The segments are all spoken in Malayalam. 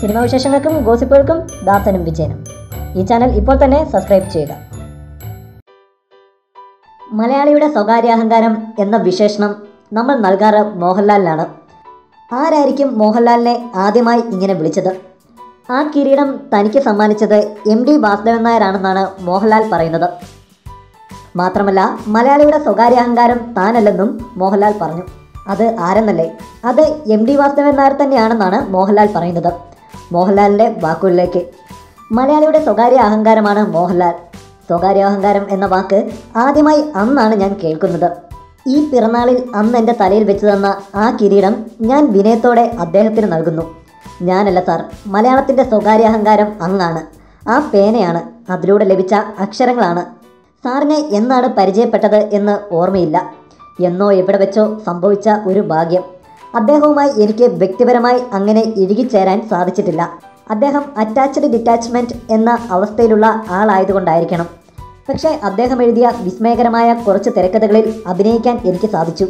സിനിമാ വിശേഷങ്ങൾക്കും ഗോസിപ്പുകൾക്കും ദാസനും വിജയനും. ഈ ചാനൽ ഇപ്പോൾ തന്നെ സബ്സ്ക്രൈബ് ചെയ്യുക. മലയാളിയുടെ സ്വകാര്യ അഹങ്കാരം എന്ന വിശേഷണം നമ്മൾ നൽകാറ് മോഹൻലാലിനാണ്. ആരായിരിക്കും മോഹൻലാലിനെ ആദ്യമായി ഇങ്ങനെ വിളിച്ചത്? ആ കിരീടം തനിക്ക് സമ്മാനിച്ചത് എം ഡി വാസുദേവൻ നായരാണെന്നാണ് മോഹൻലാൽ പറയുന്നത്. മാത്രമല്ല മലയാളിയുടെ സ്വകാര്യ അഹങ്കാരം താനല്ലെന്നും മോഹൻലാൽ പറഞ്ഞു. അത് ആരെന്നല്ലേ? അത് എം ഡി വാസുദേവൻ നായർ തന്നെയാണെന്നാണ് മോഹൻലാൽ പറയുന്നത്. മോഹൻലാലിന്റെ വാക്കുകളിലേക്ക്. മലയാളിയുടെ സ്വകാര്യ അഹങ്കാരമാണ് മോഹൻലാൽ. സ്വകാര്യ അഹങ്കാരം എന്ന വാക്ക് ആദ്യമായി അന്നാണ് ഞാൻ കേൾക്കുന്നത്. ഈ പിറന്നാളിൽ അന്ന് എന്റെ തലയിൽ വെച്ച് തന്ന ആ കിരീടം ഞാൻ വിനയത്തോടെ അദ്ദേഹത്തിന് നൽകുന്നു. ഞാനല്ല സാർ മലയാളത്തിന്റെ സ്വകാര്യ അഹങ്കാരം അങ്ങാണ് ആ പേനയാണ് അതിലൂടെ ലഭിച്ച അക്ഷരങ്ങളാണ്. സാറിനെ എന്നാണ് പരിചയപ്പെട്ടത് എന്ന് ഓർമ്മയില്ല. എന്നോ എവിടെ വെച്ചോ സംഭവിച്ച ഒരു ഭാഗ്യം. അദ്ദേഹവുമായി എനിക്ക് വ്യക്തിപരമായി അങ്ങനെ ഇഴുകിച്ചേരാൻ സാധിച്ചിട്ടില്ല. അദ്ദേഹം അറ്റാച്ച്ഡ് ഡിറ്റാച്ച്മെന്റ് എന്ന അവസ്ഥയിലുള്ള ആളായതുകൊണ്ടായിരിക്കണം. പക്ഷേ അദ്ദേഹം എഴുതിയ വിസ്മയകരമായ കുറച്ച് തിരക്കഥകളിൽ അഭിനയിക്കാൻ എനിക്ക് സാധിച്ചു.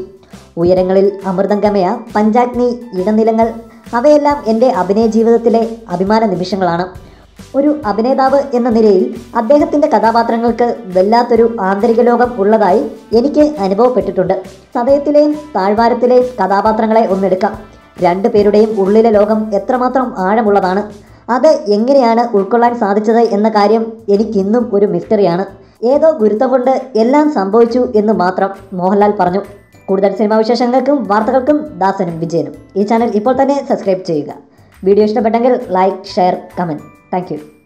ഉയരങ്ങളിൽ അമൃതംഗമയ പഞ്ചാഗ്നി ഇടനിലങ്ങൾ അവയെല്ലാം എന്റെ അഭിനയ ജീവിതത്തിലെ അഭിമാന നിമിഷങ്ങളാണ്. ഒരു അഭിനേതാവ് എന്ന നിലയിൽ അദ്ദേഹത്തിന്റെ കഥാപാത്രങ്ങൾക്ക് വല്ലാത്തൊരു ആന്തരിക ലോകം ഉള്ളതായി എനിക്ക് അനുഭവപ്പെട്ടിട്ടുണ്ട്. സതയത്തിലെയും താഴ്വാരത്തിലെയും കഥാപാത്രങ്ങളെ ഒന്നെടുക്കാം. രണ്ടു പേരുടെയും ഉള്ളിലെ ലോകം എത്രമാത്രം ആഴമുള്ളതാണ്. അത് എങ്ങനെയാണ് ഉൾക്കൊള്ളാൻ സാധിച്ചത് എന്ന കാര്യം എനിക്കിന്നും ഒരു മിസ്റ്ററിയാണ്. ഏതോ ഗുരുത്വം കൊണ്ട് എല്ലാം സംഭവിച്ചു എന്ന് മാത്രം മോഹൻലാൽ പറഞ്ഞു. കൂടുതൽ സിനിമാ വിശേഷങ്ങൾക്കും വാർത്തകൾക്കും ദാസനും വിജയനും. ഈ ചാനൽ ഇപ്പോൾ തന്നെ സബ്സ്ക്രൈബ് ചെയ്യുക. വീഡിയോ ഇഷ്ടപ്പെട്ടെങ്കിൽ like share comment. Thank you.